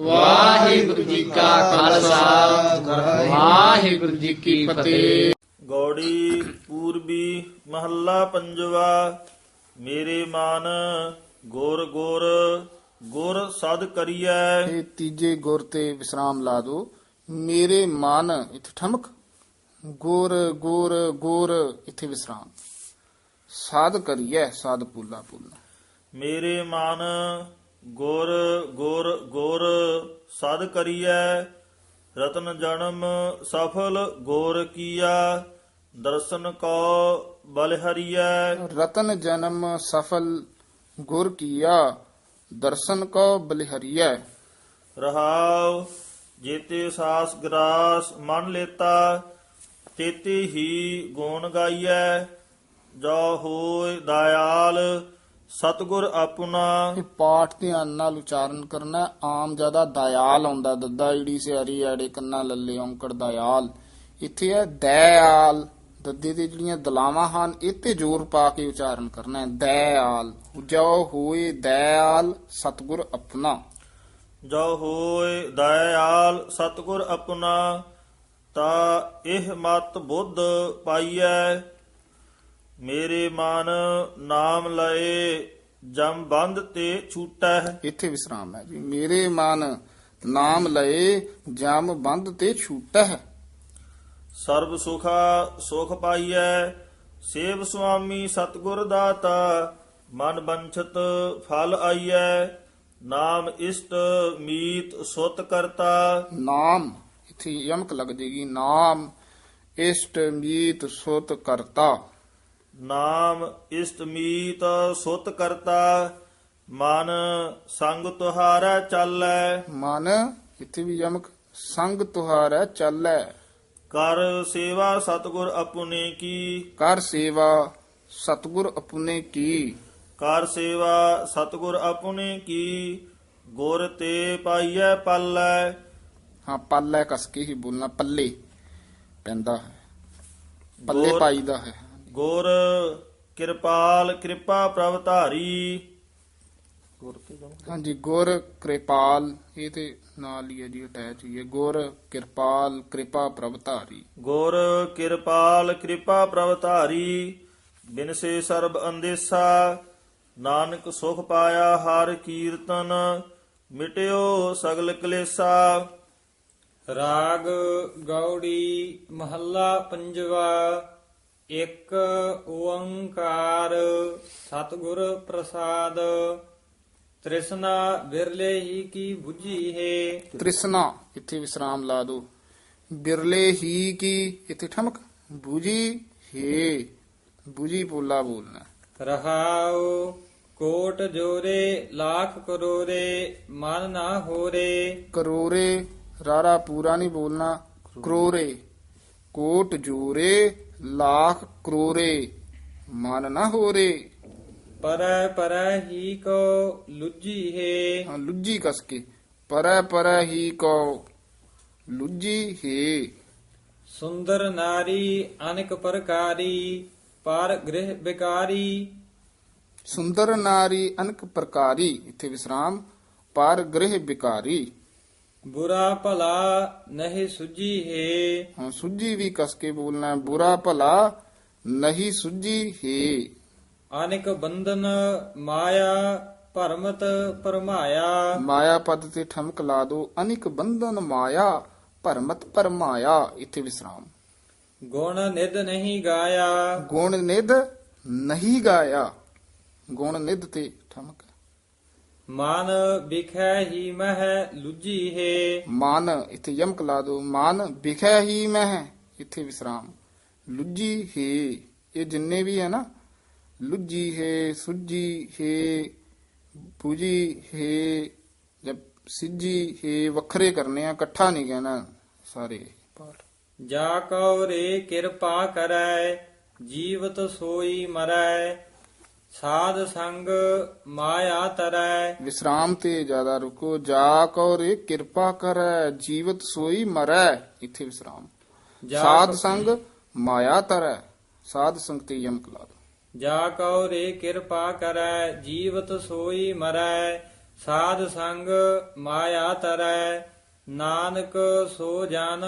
ਵਾਹਿਗੁਰੂ ਜੀ ਕਾ ਖਾਲਸਾ। ਵਾਹਿਗੁਰੂ ਜੀ ਕੀ ਫਤਿਹ। ਗੌੜੀ ਪੂਰਬੀ ਮਹੱਲਾ ਪੰਜਵਾ ਮੇਰੇ ਮਨ ਗੁਰ ਗੁਰ ਗੁਰ ਸਦ ਕਰੀਐ। ਇਹ ਤੀਜੇ ਗੁਰ ਤੇ ਵਿਸਰਾਮ ਲਾ ਦੋ ਮੇਰੇ ਮਨ ਇੱਥੇ ਠਮਕ ਗੁਰ ਗੁਰ ਗੁਰ ਇੱਥੇ ਵਿਸਰਾਮ। ਸਾਧ ਕਰੀਐ ਸਾਧ ਪੂਲਾ ਪੂਲਾ। ਮੇਰੇ ਮਨ ਗੁਰ ਗੁਰ ਗੁਰ ਸਦ ਕਰੀਐ ਰਤਨ ਜਨਮ ਸਫਲ ਗੋਰ ਕੀਆ ਦਰਸ਼ਨ ਕੋ ਬਲਿਹਰੀਐ ਰਤਨ ਜਨਮ ਸਫਲ ਗੁਰ ਕੀਆ ਦਰਸ਼ਨ ਕੋ ਬਲਿਹਰੀਐ ਰਹਾਉ ਜੇਤੇ ਸਾਸ ਗਰਾਸ ਮਨ ਲੇਤਾ ਤੇਤੇ ਹੀ ਗੋਣ ਗਾਈਐ। ਜੋ ਹੋਇ ਦਇਆਲ ਸਤਗੁਰ ਆਪਣਾ ਇਹ ਪਾਠ ਧਿਆਨ ਨਾਲ ਉਚਾਰਨ ਕਰਨਾ। ਆਮ ਜ਼ਿਆਦਾ ਦਇਆਲ ਆਉਂਦਾ ਦੱਦਾ ਈੜੀ ਸਿਆਰੀ ਐੜੇ ਕੰਨਾ ਲੱਲੇ ਔਂਕੜ ਦਇਆਲ। ਇੱਥੇ ਹੈ ਦਇਆਲ। ਦੱਦੇ ਤੇ ਜਿਹੜੀਆਂ ਦਲਾਵਾਂ ਹਨ ਤੇ ਜ਼ੋਰ ਪਾ ਕੇ ਉਚਾਰਨ ਕਰਨਾ ਹੈ। ਦਇਆਲ। ਜੋ ਹੋਏ ਦਇਆਲ ਸਤਗੁਰ ਆਪਣਾ। ਜੋ ਹੋਇ ਦਇਆਲ ਸਤਗੁਰ ਆਪਣਾ। ਤਾ ਇਹ ਮਤ ਬੁੱਧ ਪਾਈਐ। ਮੇਰੇ ਮਨ ਨਾਮ ਲਏ ਜਮ ਬੰਧ ਤੇ ਛੂਟੈ। ਇੱਥੇ ਵਿਸਰਾਮ ਹੈ ਜੀ। ਮੇਰੇ ਮਨ ਨਾਮ ਲਏ ਜਮ ਬੰਦ ਤੇ ਛੂਟਾ। ਸਰਬ ਸੁਖਾ ਸੁਖ ਪਾਈਐ ਸੇਵ ਸੁਆਮੀ ਸਤਗੁਰ ਦਾਤਾ ਮਨ ਬੰਛਤ ਫਲ ਆਈਐ। ਨਾਮ ਇਸ਼ਟ ਮੀਤ ਸੁਤ ਕਰਤਾ। ਨਾਮ ਇੱਥੇ ਯਮਕ ਲੱਗ ਜੇਗੀ। ਨਾਮ ਇਸ਼ਟ ਮੀਤ ਸੁਤ ਕਰਤਾ। ਨਾਮ ਇਸ਼ਟ ਮੀਤ ਸੁਤ ਕਰਤਾ ਮਨ ਸੰਗ ਤੁਹਾਰਾ ਚੱਲੈ। ਮਨ ਇੱਥੇ ਵੀ ਯਮਕ ਸੰਗ ਤੁਹਾਰਾ ਚੱਲੈ। ਕਰ ਸੇਵਾ ਸਤਗੁਰ ਆਪੁਨੇ ਕੀ। ਕਰ ਸੇਵਾ ਸਤਗੁਰ ਆਪਣੇ ਕੀ। ਕਰ ਸੇਵਾ ਸਤਗੁਰ ਆਪੁਨੇ ਕੀ। ਗੁਰ ਤੇ ਪਾਈਐ ਪੱਲੈ। ਹਾਂ ਪੱਲੇ ਕਸ ਕੇ ਹੀ ਬੋਲਣਾ ਪੱਲੇ ਪੈਂਦਾ ਹੈ। ਪੱਲੇ ਪਾਈਦਾ ਹੈ। ਗੁਰ ਕਿਰਪਾਲ ਕਿਰਪਾ ਪ੍ਰਭ ਧਾਰੀ। ਹਾਂਜੀ ਗੁਰ ਕਿਰਪਾਲ ਇਹ ਤੇ ਨਾਲ ਹੀ ਹੈ ਜੀ ਅਟੈਚ ਹੀ ਹੈ। ਗੁਰ ਕਿਰਪਾਲ ਕਿਰਪਾ ਪ੍ਰਭ ਧਾਰੀ। ਗੁਰ ਕਿਰਪਾਲ ਕਿਰਪਾ ਪ੍ਰਭ ਧਾਰੀ ਬਿਨਸੇ ਸਰਬ ਅੰਦੇਸਾ ਨਾਨਕ ਸੁਖ ਪਾਇਆ ਹਰ ਕੀਰਤਨ ਮਿਟਿਓ ਸਗਲ ਕਲੇਸਾ। ਰਾਗ ਗੌੜੀ ਮਹੱਲਾ ਪੰਜਵਾ ਇੱਕ ਓੰਕਾਰ ਸਤਿਗੁਰ ਪ੍ਰਸਾਦ ਤ੍ਰਿਸ਼ਨਾ ਬਿਰਲੇ ਹੀ ਕੀ 부ਜੀ ਹੈ? ਤ੍ਰਿਸ਼ਨਾ ਇੱਥੇ ਵਿਸਰਾਮ ਲਾ ਦੋ ਬਿਰਲੇ ਹੀ ਕੀ ਇੱਥੇ ਠਮਕ ਬੂਜੀ ਹੇ। ਬੂਜੀ ਬੋਲਾ ਬੋਲਣਾ। ਰਹਾਉ ਕੋਟ ਜੋਰੇ ਲੱਖ ਕਰੋਰੇ ਮਨ ਨਾ ਹੋਰੇ। ਕਰੋਰੇ ਰਾਰਾ ਪੂਰਾ ਨਹੀਂ ਬੋਲਣਾ। ਕਰੋਰੇ ਕੋਟ ਜੋਰੇ ਲੱਖ ਕਰੋਰੇ ਮਨ ਨਾ ਹੋਰੇ ਪਰੈ ਪਰੈ ਹੀ ਕੋ ਲੁਜੀ ਹੈ ਹਾਂ, ਲੁੱਜੀ ਕਸ ਕੇ ਪਰੈ ਪਰੈ ਹੀ ਕੋ ਲੁੱਜੀ ਹੈ ਸੁੰਦਰ ਨਾਰੀ ਅਨੇਕ ਪ੍ਰਕਾਰੀ ਪਰ ਗ੍ਰਹਿ ਬਿਕਾਰੀ ਸੁੰਦਰ ਨਾਰੀ ਅਨਕ ਪ੍ਰਕਾਰੀ ਇੱਥੇ ਵਿਸਰਾਮ ਪਰ ਗ੍ਰਹਿ ਬਿਕਾਰੀ ਬੁਰਾ ਭਲਾ ਨਹੀਂ ਸੁਜੀ ਹੈ। ਹਾਂ ਸੁੱਜੀ ਵੀ ਕਸ ਕੇ ਬੋਲਣਾ ਹੈ, ਬੁਰਾ ਭਲਾ ਨਹੀਂ ਸੁੱਜੀ ਹੈ। ਅਨੇਕ ਬੰਧਨ ਮਾਇਆ ਭਰਮਤ ਪਰਮਾਇਆ ਮਾਇਆ ਪਦ ਤੇ ਠਮਕ ਲਾ ਦੋ ਅਨਿਕ ਬੰਧਨ ਮਾਇਆ ਭਰਮਤ ਪਰਮਾਇਆ ਇੱਥੇ ਵਿਸਰਾਮ। ਗੁਣ ਨਿਧ ਨਹੀਂ ਗਾਇਆ। ਗੁਣ ਨਿਧ ਨਹੀਂ ਗਾਇਆ ਗੁਣ ਨਿਧ ਤੇ ਠਮਕ। ਮਨ ਵਿਖੈ ਹੀ ਮਹਿ ਲੁਜੀ ਹੈ। ਮਨ ਇੱਥੇ ਯਮਕ ਲਾ ਦੋ ਮਨ ਵਿਖਿਆ ਹੀ ਮੈਂ ਇੱਥੇ ਵਿਸਰਾਮ। ਲੁੱਜੀ ਹੈ। ਇਹ ਜਿੰਨੇ ਵੀ ਹੈ ਨਾ ਲੁੱਜੀ ਹੈ ਸੁੱਜੀ ਹੈ ਪੂਜੀ ਹੈ ਜਬ ਸਿੱਜੀ ਹੈ ਵੱਖਰੇ ਕਰਨੇ ਆ ਇਕੱਠਾ ਨਹੀਂ ਕਹਿਣਾ ਸਾਰੇ ਪਾਠ। ਜਾ ਕਉ ਰੇ ਕਿਰਪਾ ਕਰੈ ਜੀਵਤ ਸੋਈ ਮਰੈ ਸਾਧ ਸੰਗ ਮਾਇਆ ਤਰੈ। ਵਿਸਰਾਮ ਤੇ ਜ਼ਿਆਦਾ ਰੁਕੋ ਜਾ ਕੋ ਰੇ ਕਿਰਪਾ ਕਰੈ ਜੀਵਤ ਸੋਈ ਮਰੈ। ਇੱਥੇ ਵਿਸਰਾਮ। ਜਾ ਸਾਧ ਸੰਗ ਮਾਇਆ ਤਰੈ। ਸਾਧ ਸੰਗ ਤੇ ਯਮਕ ਲਾ ਦੋ। ਜਾ ਕਉ ਰੇ ਕਿਰਪਾ ਕਰੈ ਜੀਵਤ ਸੋਈ ਮਰੈ। ਸਾਧ ਸੰਗ ਮਾਇਆ ਤਰੈ। ਨਾਨਕ ਸੋ ਜਨ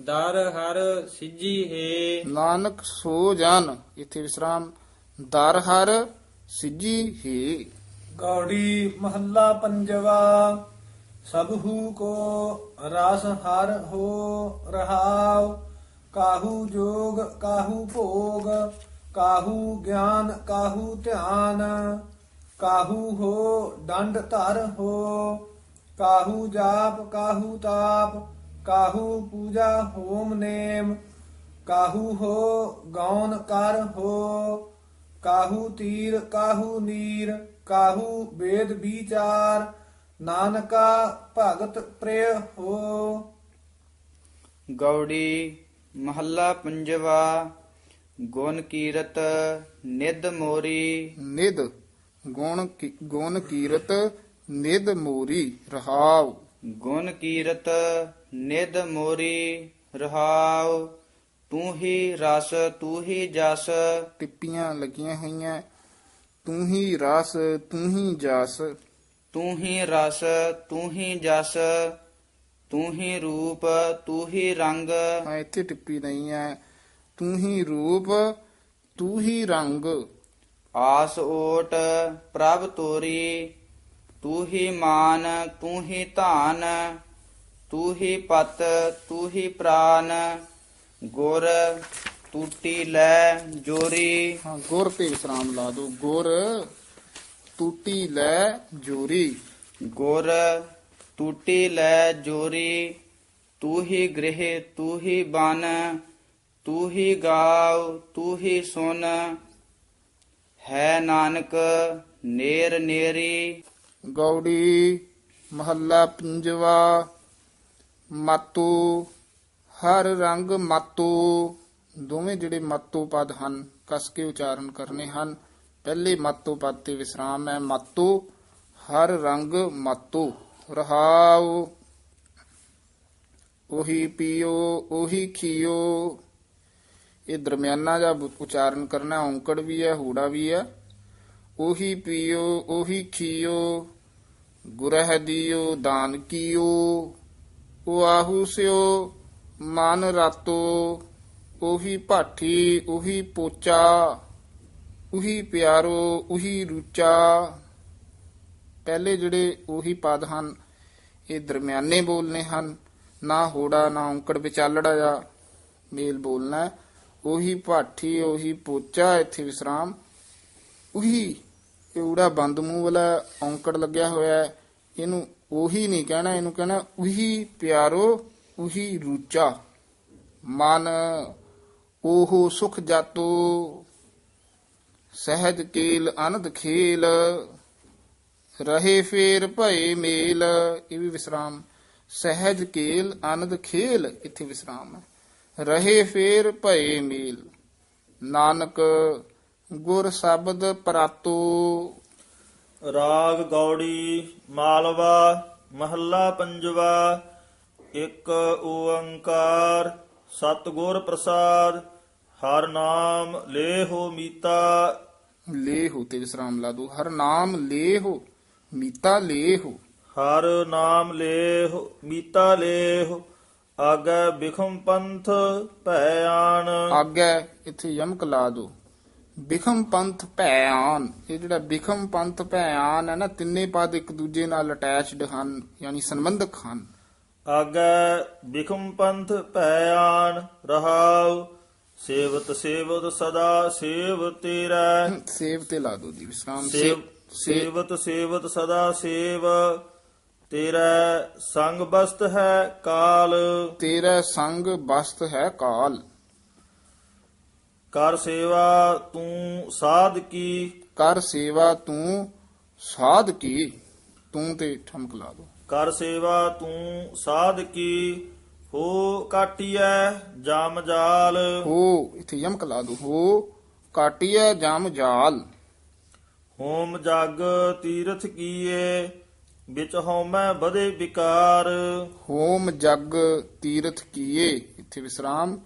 ਦਰ ਹਰ ਸਿੱਜੀ ਹੈ। ਨਾਨਕ ਸੋ ਜਨ। ਇੱਥੇ ਵਿਸਰਾਮ। ਦਰ ਹਰ ਸਿੱਜੀ ਹੀ। ਗੌੜੀ ਮਹੱਲਾ ਪੰਜਵਾ ਸਭੂ ਕੋ ਰਸ ਹਰ ਹੋ ਰਹਾਉ, ਕਾਹੂ ਜੋਗ, ਕਾਹੂ ਭੋਗ, ਕਾਹੂ ਗਿਆਨ, ਕਾਹੂ ਧਿਆਨ, ਕਾਹੂ ਹੋ ਡੰਡ ਧਰ ਹੋ, ਕਾਹੂ ਜਾਪ, ਕਾਹੂ ਤਾਪ, ਕਾਹੂ ਪੂਜਾ ਹੋਮ ਨੇਮ, ਕਾਹੂ ਹੋ ਗੌਨ ਕਰ ਹੋ ਕਾਹੂ ਤੀਰ ਕਾਹੂ ਨੀਰ ਕਾਹੂ ਵੇਦ ਵਿਚਾਰ ਨਾਨਕਾ ਭਗਤ ਪ੍ਰਿਯ ਹੋ। ਗੌੜੀ ਮਹੱਲਾ ਪੰਜਵਾ ਗੁਣ ਕੀਰਤ ਨਿਦ ਮੋਰੀ। ਨਿਦ ਗੁਣ ਕੀ- ਗੁਣ ਕੀਰਤ ਨਿਦ ਮੋਰੀ ਰਹਾਉ। ਗੁਣ ਕੀਰਤ ਨਿਦ ਮੋਰੀ ਰਹਾਉ। ਤੂੰ ਹੀ ਰਸ ਤੂੰ ਹੀ ਜਸ ਟਿੱਪੀਆਂ ਲੱਗੀਆਂ ਹੋਈਆਂ ਤੂੰ ਹੀ ਰਸ ਤੂੰ ਹੀ ਜਸ ਤੂੰ ਹੀ ਰਸ ਤੂੰ ਹੀ ਜਸ ਤੂੰ ਹੀ ਰੂਪ ਤੂੰ ਹੀ ਰੰਗ ਹਾਂ ਇੱਥੇ ਟਿੱਪੀ ਨਹੀਂ ਹੈ ਤੂੰ ਹੀ ਰੂਪ ਤੂੰ ਹੀ ਰੰਗ ਆਸ ਓਟ ਪ੍ਰਭ ਤੋਰੀ ਤੂੰ ਹੀ ਮਾਨ ਤੂੰ ਹੀ ਧਾਨ ਤੂੰ ਹੀ ਪਤ ਤੂੰ ਹੀ ਪ੍ਰਾਨ ਗੁਰ ਟੂਟੀ ਲੈ ਜੋਰੀ। ਹਾਂ ਗੁਰ ਤੇ ਵਿਸਰਾਮ ਲਾ ਦੋ ਗੁਰ ਟੂਟੀ ਲੈ ਜੋਰੀ। ਗੁਰ ਟੂਟੀ ਲੈ ਜੋਰੀ ਤੂੰ ਹੀ ਗ੍ਰਹਿ ਤੂੰ ਹੀ ਬਨ ਤੂੰ ਹੀ ਗਾਵ ਤੂੰ ਹੀ ਸੁਨ। ਹੈ ਨਾਨਕ ਨੇਰ ਨੇਰੀ। ਗੌੜੀ ਮਹੱਲਾ ਪੰਜਵਾ ਮਾਤੂ ਹਰ ਰੰਗ ਮਾਤੂ। ਦੋਵੇਂ ਜਿਹੜੇ ਮਾਤੂ ਪਦ ਹਨ, ਕਸ ਕੇ ਉਚਾਰਨ ਕਰਨੇ ਹਨ। ਪਹਿਲੇ ਮਾਤੂ ਪਦ ਤੇ ਵਿਸਰਾਮ ਹੈ, ਮਾਤੂ। ਹਰ ਰੰਗ ਮਾਤੂ। ਰਹਾਉ। ਉਹੀ ਪੀਓ, ਉਹੀ ਖੀਓ। ਇਹ ਦਰਮਿਆਨਾ ਜਾਂ ਉਚਾਰਨ ਕਰਨਾ, ਔਂਕੜ ਵੀ ਹੈ, ਹੂੜਾ ਵੀ ਹੈ। ਉਹੀ ਪੀਓ, ਉਹੀ ਖੀਓ। ਗੁਰਹ ਦਿਓ, ਦਾਨ ਕੀਓ। ਉਹ ਆਹੂ ਸਿਓ। ਮਨ ਰਾਤੋ, ਉਹੀ ਭਾਠੀ, ਉਹੀ ਪੋਚਾ, ਉਹੀ ਪਿਆਰੋ, ਉਹੀ ਰੂਚਾ। ਪਹਿਲੇ ਜਿਹੜੇ ਉਹੀ ਪਦ ਹਨ, ਇਹ ਦਰਮਿਆਨੇ ਬੋਲਨੇ ਹਨ। ਨਾ ਹੋੜਾ, ਨਾ ਔਂਕੜ ਵਿਚਾਲੜਾ ਜਾ ਮੇਲ ਬੋਲਣਾ ਹੈ। ਉਹੀ ਭਾਠੀ, ਉਹੀ ਪੋਚਾ, ਇੱਥੇ ਵਿਸਰਾਮ। ਉਹੀ ਇਹ ਊੜਾ ਬੰਦ ਮੂੰਹ ਵਾਲਾ ਔਂਕੜ ਲੱਗਿਆ ਹੋਇਆ ਹੈ। ਇਹਨੂੰ ਉਹੀ ਨਹੀਂ ਕਹਿਣਾ, ਇਹਨੂੰ ਕਹਿਣਾ ਉਹੀ ਪਿਆਰੋ ਉਹੀ ਰੂਚਾ। ਮਨ ਉਹ ਸੁਖ ਜਾਤੋ। ਸਹਿਜ ਕੇਲ ਅਨੰਦ ਖੇਲ। ਰਹੇ ਫੇਰ ਭਏ ਮੇਲ। ਇਹ ਵੀ ਵਿਸਰਾਮ। ਸਹਿਜ ਕੇਲ ਆਨੰਦ ਖੇਲ, ਇੱਥੇ ਵਿਸਰਾਮ ਹੈ। ਰਹੇ ਫੇਰ ਭਏ ਮੇਲ। ਨਾਨਕ ਗੁਰ ਸ਼ਬਦ ਪ੍ਰਾਤੋ। ਰਾਗ ਗੌੜੀ ਮਾਲਵਾ, ਮਹੱਲਾ ਪੰਜਵਾ। ਇੱਕ ਓੰਕਾਰ ਸਤਿਗੁਰ ਪ੍ਰਸਾਦ ਹਰ ਨਾਮ ਲੇਹੋ ਮੀਤਾ। ਲੇਹੁ ਤੇ ਵਿਸਰਾਮ ਲਾ ਦੋ। ਹਰ ਨਾਮ ਲੇਹੁ ਮੀਤਾ ਲੇਹੁ। ਹਰ ਨਾਮ ਲੇਹੁ ਮੀਤਾ ਲੇਹੁ। ਆਗੈ ਬਿਖਮ ਪੰਥ ਭੈ ਆਣ ਆਗੈ ਇੱਥੇ ਯਮਕ ਲਾ ਦੋ। ਬਿਖਮ ਪੰਥ ਭੈਆਨ ਇਹ ਜਿਹੜਾ ਬਿਖਮ ਪੰਥ ਭੈਆਨ ਹੈ ਨਾ ਤਿੰਨੇ ਪਦ ਇੱਕ ਦੂਜੇ ਨਾਲ ਅਟੈਚਡ ਹਨ ਯਾਨੀ ਸੰਬੰਧਕ ਹਨ। ਆਗੈ ਬਿਖਮ ਪੰਥ ਭੈ ਆਣ ਰਹਾਉ ਸੇਵਤ ਸੇਵਤ ਸਦਾ ਸੇਵ ਤੇਰਾ ਸੇਵ ਤੇ ਲਾ ਦੋ ਦੀ ਵਿਸਰਾਮ ਸੇਵ ਸੇਵਤ ਸੇਵਤ ਸਦਾ ਸੇਵ ਤੇਰਾ ਸੰਗ ਬਸਤ ਹੈ ਕਾਲ। ਤੇਰਾ ਸੰਗ ਬਸਤ ਹੈ ਕਾਲ। ਕਰ ਸੇਵਾ ਤੂੰ ਸਾਧ ਕੀ। ਕਰ ਸੇਵਾ ਤੂੰ ਸਾਧ ਕੀ। ਤੂੰ ਤੇ ਠਮਕ ਲਾ ਦੋ। ਕਰ ਸੇਵਾ ਤੂੰ ਸਾਧ ਕੀ ਹੋ ਕਾਟਿਐ ਜਮ ਜਾਲ। ਹੋ ਇੱਥੇ ਯਮਕ ਲਾ ਦੋ ਹੋ ਕਾਟਿਆ ਜਮ ਜਾਲ। ਹੋਮ ਜਗ ਤੀਰਥ ਕੀਏ ਵਿੱਚ ਹਉਮੈ ਬਦੇ ਵਿਕਾਰ। ਹੋਮ ਜਗ ਤੀਰਥ ਕੀਏ ਇੱਥੇ ਵਿਸਰਾਮ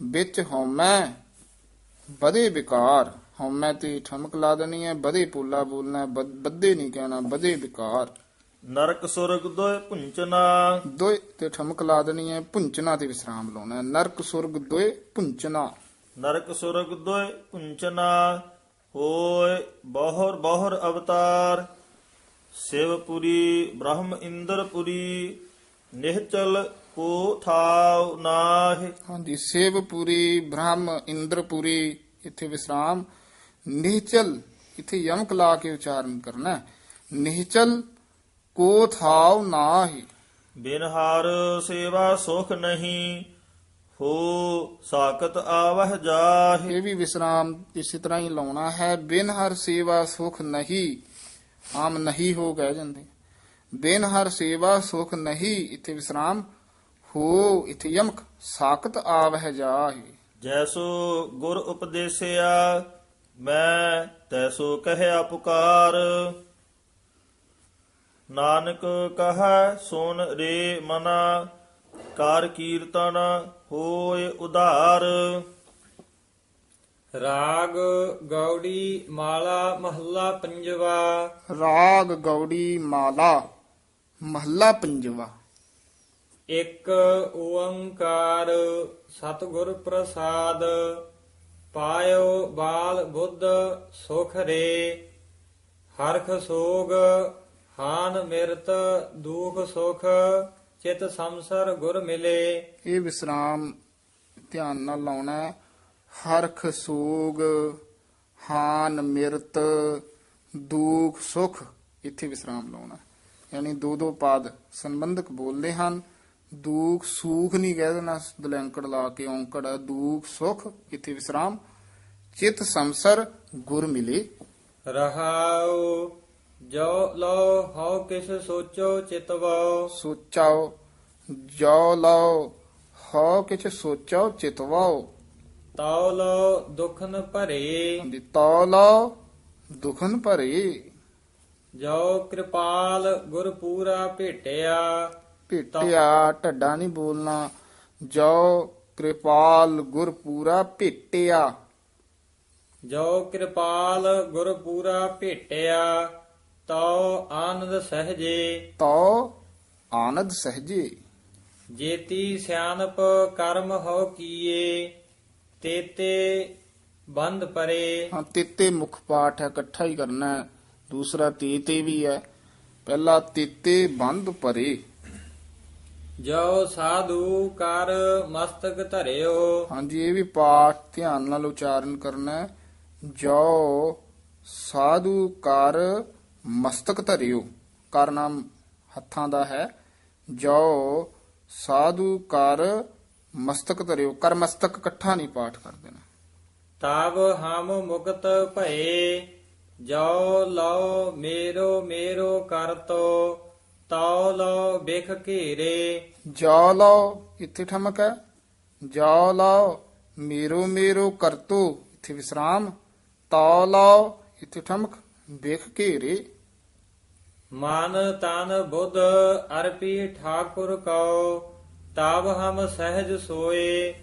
ਵਿੱਚ ਹਉਮੈ ਬਦੇ ਵਿਕਾਰ। ਹਉਮੈ ਤੇ ਠਮਕ ਲਾ ਦੇਣੀ ਹੈ ਬਦੇ ਪੋਲਾ ਬੋਲਣਾ ਬੱਦੇ ਨਹੀਂ ਕਹਿਣਾ ਬਦੇ ਵਿਕਾਰ। ਨਰਕ ਸੁਰਗ ਦੋਇ ਪੁੰਚਨਾ ਦੋਏ ਤੇ ਠਮਕ ਲਾ ਦੇਣੀ ਹੈ ਪੁੰਚਨਾ ਤੇ ਵਿਸਰਾਮ ਲਾਉਣਾ ਹੈ। ਨਰਕ ਸੁਰਗ ਦੋਏ ਪੁੰਚਨਾ ਨਰਕ ਸੁਰਗ ਦੋਇ ਪੁੰਚਨਾ ਹੋਏ ਬਹੁਰ ਬਹੁਰ ਅਵਤਾਰ। ਸਿਵਪੁਰੀ ਬ੍ਰਹਮ ਇੰਦਰਪੁਰੀ ਨਿਹਚਲ ਕੋ ਥਾਵ ਨਾਹਿ। ਹਾਂਜੀ ਸੇਵਪੁਰੀ ਬ੍ਰਹਮ ਇੰਦਰਪੁਰੀ ਇੱਥੇ ਵਿਸਰਾਮ। ਨਿਹਚਲ ਇੱਥੇ ਯਮਕ ਲਾ ਕੇ ਉਚਾਰਨ ਕਰਨਾ। ਨਿਹਚਲ ਕੋ ਥਾਉ ਨਾਹੀ। ਬਿਨ ਹਰ ਸੇਵਾ ਸੁਖ ਨਹੀਂ ਹੋ ਸਾਕਤ ਆਵਹ ਜਾਹਿ। ਇਹ ਵੀ ਵਿਸਰਾਮ ਇਸੇ ਤਰ੍ਹਾਂ ਹੀ ਲਾਉਣਾ ਹੈ ਬਿਨ ਹਰ ਸੇਵਾ ਸੁਖ ਨਹੀਂ ਆਮ ਨਹੀਂ ਹੋ ਗਏ ਜਾਂਦੇ। ਬਿਨ ਹਰ ਸੇਵਾ ਸੁਖ ਨਹੀਂ ਇੱਥੇ ਵਿਸਰਾਮ ਹੋ ਇੱਥੇ ਯਮਕ ਸਾਖਤ ਆਵਹਿ ਜਾਹੀ। ਜੈਸੋ ਗੁਰ ਉਪਦੇਸਿਆ ਮੈਂ ਤੈਸੋ ਕਹਿਆ ਪੁਕਾਰ। ਨਾਨਕ ਕਹੈ ਸੁਨ ਰੇ ਮਨਾ ਕਰ ਕੀਰਤਨ ਹੋਏ ਉਧਾਰ। ਰਾਗ ਗੌੜੀ ਮਾਲਾ ਮਹੱਲਾ ਪੰਜਵਾ। ਰਾਗ ਗੌੜੀ ਮਾਲਾ ਮਹੱਲਾ ਪੰਜਵਾ। ਇੱਕ ਓੰਕਾਰ ਸਤਿਗੁਰ ਪ੍ਰਸਾਦ ਪਾਇਓ ਬਾਲ ਬੁੱਧ ਸੁਖ ਰੇ ਹਰਖ ਸੋਗ ਹਾਨ ਮਿਰਤ ਦੁਖ ਸੁਖ ਚਿਤ ਸੰਸਰ ਗੁਰ ਮਿਲੇ। ਇਹ ਵਿਸਰਾਮ ਧਿਆਨ ਨਾਲ ਲਾਉਣਾ ਹੈ। ਹਰਖ ਸੋਗ ਹਾਨ ਮਿਰਤ ਦੁਖ ਸੁਖ ਇੱਥੇ ਵਿਸਰਾਮ ਲਾਉਣਾ ਹੈ। ਯਾਨੀ ਦੋ ਦੋ ਪਾਦ ਸੰਬੰਧਕ ਬੋਲਦੇ ਹਨ। ਦੁਖ ਸੁਖ ਨਹੀਂ ਕਹਿ ਦੇਣਾ ਦਲੈਂਕੜ ਲਾ ਕੇ ਔਂਕੜ ਹੈ, ਦੁਖ ਸੁਖ ਇੱਥੇ ਵਿਸਰਾਮ। ਚਿਤ ਸੰਸਰ ਗੁਰ ਮਿਲੇ। ਰਹਾਉ ਜੋ ਲੋ ਹਉ ਕਿਸ ਸੋਚੋ ਚਿਤਵਾਓ ਸੋਚਾਓ ਜੋ ਲਓ ਹੋ ਕਿਛ ਸੋਚਾਓ ਚਿਤਵਾਓ ਤਾਉ ਲੋ ਦੁਖਨ ਭਰੇ। ਦਿੱਤਾ ਲਓ ਦੁਖਨ ਭਰੇ। ਜੋ ਕਿਰਪਾਲ ਗੁਰ ਪੂਰਾ ਭੇਟਿਆ। ਭੇਟਿਆ ਢੱਡਾ ਨਹੀਂ ਬੋਲਣਾ। ਜੋ ਕਿਰਪਾਲ ਗੁਰ ਪੂਰਾ ਭੇਟਿਆ। ਜੋ ਕਿਰਪਾਲ ਗੁਰ ਪੂਰਾ ਭੇਟਿਆ। ਤਉ ਆਨੰਦ ਸਹਜੇ। ਤੋ ਆਨੰਦ ਸਹਜੇ। ਜੇਤੀ ਸਿਆਣਪ ਕਰਮ ਹੋ ਕੀਏ ਤੇਤੇ ਬੰਦ ਪਰੇ। ਹਾਂ ਤੇਤੇ ਮੁਖ ਪਾਠ ਹੈ ਇਕੱਠਾ ਹੀ ਕਰਨਾ ਹੈ। ਦੂਸਰਾ ਤੇ ਤੇ ਵੀ ਹੈ। ਪਹਿਲਾ ਤੇਤੇ ਬੰਦ ਪਰੇ। ਜੋ ਸਾਧੂ ਕਰ ਮਸਤਕ ਧਰਿਓ। ਹਾਂਜੀ ਇਹ ਵੀ ਪਾਠ ਧਿਆਨ ਨਾਲ ਉਚਾਰਨ ਕਰਨਾ ਹੈ। ਜੋ ਸਾਧੂ ਕਰ ਮਸਤਕ ਧਰਿਓ। ਕਰ ਨਾਮ ਹੱਥਾਂ ਦਾ ਹੈ। ਜੋ ਸਾਧੂ ਕਰ ਮਸਤਕ ਧਰਿਓ। ਕਰ ਮਸਤਕ ਇਕੱਠਾ ਨਹੀਂ ਪਾਠ ਕਰ ਦੇਣਾ ਤਬ ਹਮ ਮੁਕਤ ਭਏ ਜੋ ਲਓ ਮੇਰੋ ਮੇਰੋ ਕਰਤੋ ਤਉ ਲਓ ਬਿਖ ਘੇਰੇ। ਜੋ ਲਓ ਇੱਥੇ ਠਮਕ ਹੈ। ਜੋ ਲਓ ਮੇਰੋ ਮੇਰੋ ਕਰਤੋ ਇੱਥੇ ਵਿਸਰਾਮ। ਤੋ ਲਓ ਇੱਥੇ ਠਮਕ। ਵੇਖ ਘੇਰੇ ਮਨ ਤਨ ਬੁੱਧ ਅਰਪੀ ਠਾਕੁਰ ਕਉ ਤਬ ਹਮ ਸਹਿਜ ਸੋਏ।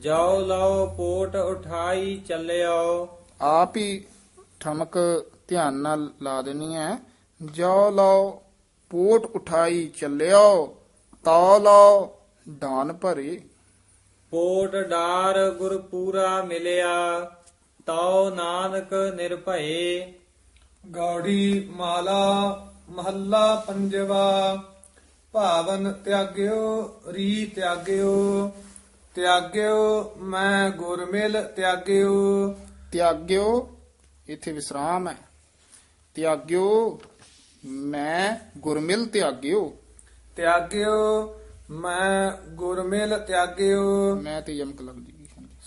ਜੋ ਲਓ ਪੋਟ ਉਠਾਈ ਚੱਲਿਓ ਆਪ ਹੀ ਠਮਕ ਧਿਆਨ ਨਾਲ ਲਾ ਦੇਣੀ ਹੈ। ਜੋ ਲਓ ਪੋਟ ਉਠਾਈ ਚੱਲਿਓ ਤੋ ਲਓ ਦਾਨ ਭਰੇ। ਪੋਟ ਡਾਰ ਗੁਰ ਪੂਰਾ ਮਿਲਿਆ ਤਉ ਨਾਨਕ ਨਿਰਭਏ। ਗੌੜੀ ਮਾਲਾ ਮਹੱਲਾ ਪੰਜਵਾ ਭਾਵਨ ਤਿਆਗਿਓ ਰੀ ਤਿਆਗਿਓ ਤਿਆਗਿਓ ਮੈਂ ਗੁਰਮਿਲ ਤਿਆਗਿਓ। ਤਿਆਗਿਓ ਇੱਥੇ ਵਿਸਰਾਮ ਹੈ। ਤਿਆਗਿਓ ਮੈਂ ਗੁਰਮਿਲ ਤਿਆਗਿਓ। ਤਿਆਗਿਓ ਮੈਂ ਗੁਰਮਿਲ ਤਿਆਗਿਓ। ਮੈਂ ਤੇ ਯਮਕ ਲੱਗ ਜੀਗੀ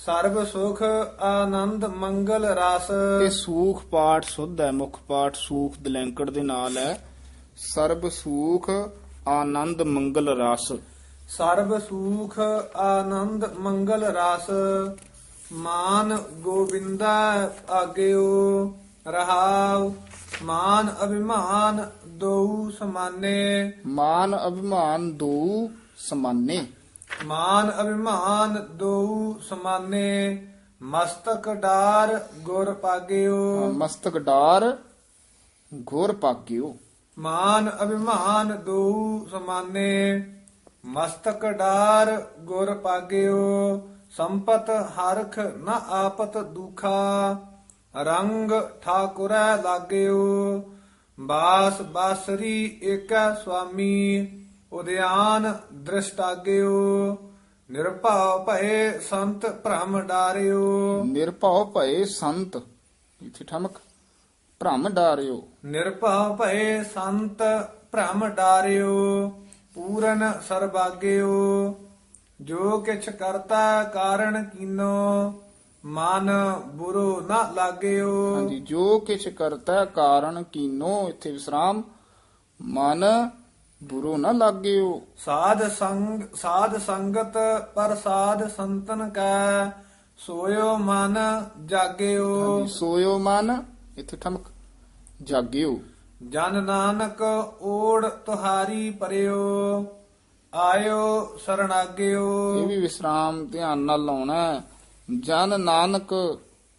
ਸਰਬ ਸੁਖ ਆਨੰਦ ਮੰਗਲ ਰਸ। ਇਹ ਸੂਖ ਪਾਠ ਸੁਧ ਹੈ ਮੁੱਖ ਪਾਠ ਸੂਖ ਦਲੈਂਕੜ ਦੇ ਨਾਲ ਹੈ। ਸਰਬ ਸੂਖ ਆਨੰਦ ਮੰਗਲ ਰਸ। ਸਰਬ ਸੁਖ ਆਨੰਦ ਮੰਗਲ ਰਸ। ਮਾਨ ਗੋਬਿੰਦਾ ਆਗਿਓ ਰਹਾਉ। ਮਾਨ ਅਭਿਮਾਨ ਦੋ ਸਮਾਨੇ। ਮਾਨ ਅਭਿਮਾਨ ਦੋ ਸਮਾਨੇ। ਮਾਨ ਅਭਿਮਾਨ ਦੋ ਸਮਾਨੇ ਮਸਤਕ ਡਾਰ ਗੁਰ ਪਾਗਿਓ। ਮਸਤਕ ਡਾਰ ਗੁਰ ਪਾਗਿਓ। ਮਾਨ ਅਭਿਮਾਨ ਦੋ ਸਮਾਨੇ ਮਸਤਕ ਡਾਰ ਗੁਰ ਪਾਗਿਓ। ਸੰਪਤ ਹਰਖ ਨ ਆਪਤ ਦੁਖਾ ਰੰਗ ਠਾਕੁਰੈ ਲਾਗਿਓ। ਬਾਸ ਬਾਸਰੀ ਏਕੈ ਸੁਆਮੀ ਉਦਿਆਨ ਦ੍ਰਿਸ਼ਟਾਗਿਓ ਨਿਰਭਉ ਭਏ ਸੰਤ ਭ੍ਰਮ ਡਾਰਿਓ। ਨਿਰਭਉ ਭਏ ਸੰਤ ਇਥੇ ਠਮਕ ਭ੍ਰਮ ਡਾਰਿਓ। ਨਿਰਭਉ ਭਏ ਸੰਤ ਭ੍ਰਮ ਡਾਰਿਓ ਪੂਰਨ ਸਰਬਾਗਿਓ। ਜੋ ਕਿਛ ਕਰਤਾ ਕਾਰਣ ਕੀਨੋ ਮਨ ਬੁਰੋ ਨਾ ਲਾਗਿਓ। ਹਾਂਜੀ ਜੋ ਕਿਛ ਕਰਤਾ ਕਾਰਨ ਕੀਨੋ ਇਥੇ ਵਿਸਰਾਮ। ਮਨ ਬੁਰੋ ਨਾ ਲਾਗਿਓ। ਸਾਧ ਸੰਗ ਸਾਧ ਸੰਗਤ ਪ੍ਰਸਾਦ ਸੰਤਨ ਕੈ ਸੋਇਓ ਮਨ ਜਾਗਿਓ। ਹਾਂਜੀ, ਸੋਇਓ ਮਨ ਇਥੇ ਠਮਕ ਜਾਗਿਓ। ਜਨ ਨਾਨਕ ਓੜ ਤੁਹਾਰੀ ਪਰਿਓ ਆਇਓ ਸਰਣਾਗਿਓ। ਇਹ ਵੀ ਵਿਸਰਾਮ ਧਿਆਨ ਨਾਲ ਲਾਉਣਾ ਹੈ। ਜਨ ਨਾਨਕ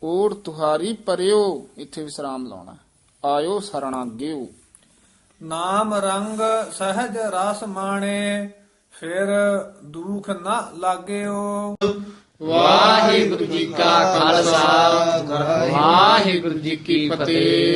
ਓੜ ਤੁਹਾਰੀ ਪਰਿਓ ਇੱਥੇ ਵਿਸਰਾਮ ਲਾਉਣਾ ਹੈ। ਆਇਓ ਸਰਣਾਗਿਓ। ਨਾਮ ਰੰਗ ਸਹਜ ਰਸ ਮਾਣੇ, ਫਿਰ ਦੁਖ ਨਾ ਲਾਗਿਓ। ਵਾਹਿਗੁਰੂ ਜੀ ਕਾ ਖਾਲਸਾ, ਵਾਹਿਗੁਰੂ ਜੀ ਕੀ ਫਤਿਹ।